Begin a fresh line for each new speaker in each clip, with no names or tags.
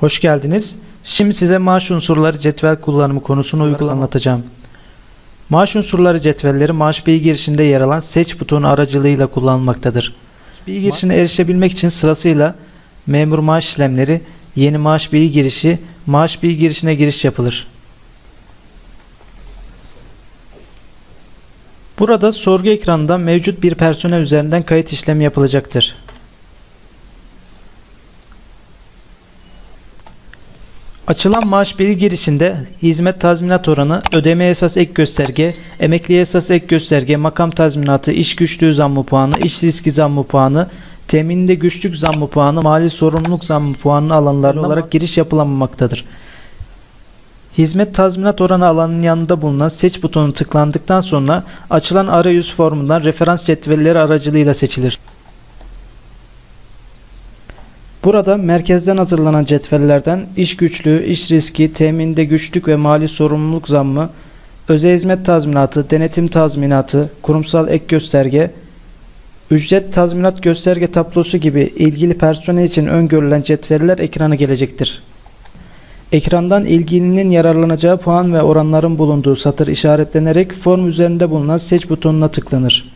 Hoş geldiniz. Şimdi size maaş unsurları cetvel kullanımı konusunu uygula anlatacağım. Maaş unsurları cetvelleri maaş bilgi girişinde yer alan seç butonu aracılığıyla kullanılmaktadır. Bilgi girişine erişebilmek için sırasıyla memur maaş işlemleri, yeni maaş bilgi girişi, maaş bilgi girişine giriş yapılır. Burada sorgu ekranında mevcut bir personel üzerinden kayıt işlemi yapılacaktır. Açılan maaş bilgi girişinde hizmet tazminat oranı, ödeme esas ek gösterge, emekliye esas ek gösterge, makam tazminatı, iş güçlüğü zammı puanı, iş riski zammı puanı, teminde güçlük zammı puanı, mali sorumluluk zammı puanı alanları olarak giriş yapılamamaktadır. Hizmet tazminat oranı alanının yanında bulunan seç butonu tıklandıktan sonra açılan arayüz formundan referans cetvelleri aracılığıyla seçilir. Burada merkezden hazırlanan cetvellerden iş güçlüğü, iş riski, teminde güçlük ve mali sorumluluk zammı, özel hizmet tazminatı, denetim tazminatı, kurumsal ek gösterge, ücret tazminat gösterge tablosu gibi ilgili personel için öngörülen cetveller ekrana gelecektir. Ekrandan ilgilinin yararlanacağı puan ve oranların bulunduğu satır işaretlenerek form üzerinde bulunan seç butonuna tıklanır.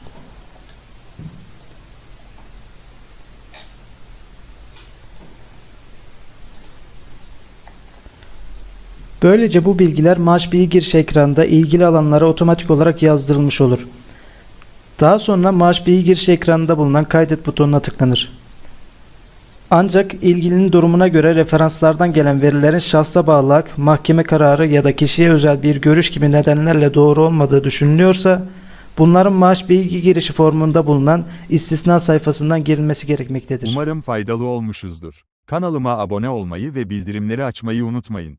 Böylece bu bilgiler maaş bilgi giriş ekranında ilgili alanlara otomatik olarak yazdırılmış olur. Daha sonra maaş bilgi giriş ekranında bulunan kaydet butonuna tıklanır. Ancak ilgilinin durumuna göre referanslardan gelen verilerin şahsa bağlılık, mahkeme kararı ya da kişiye özel bir görüş gibi nedenlerle doğru olmadığı düşünülüyorsa bunların maaş bilgi girişi formunda bulunan istisna sayfasından girilmesi gerekmektedir.
Umarım faydalı olmuşuzdur. Kanalıma abone olmayı ve bildirimleri açmayı unutmayın.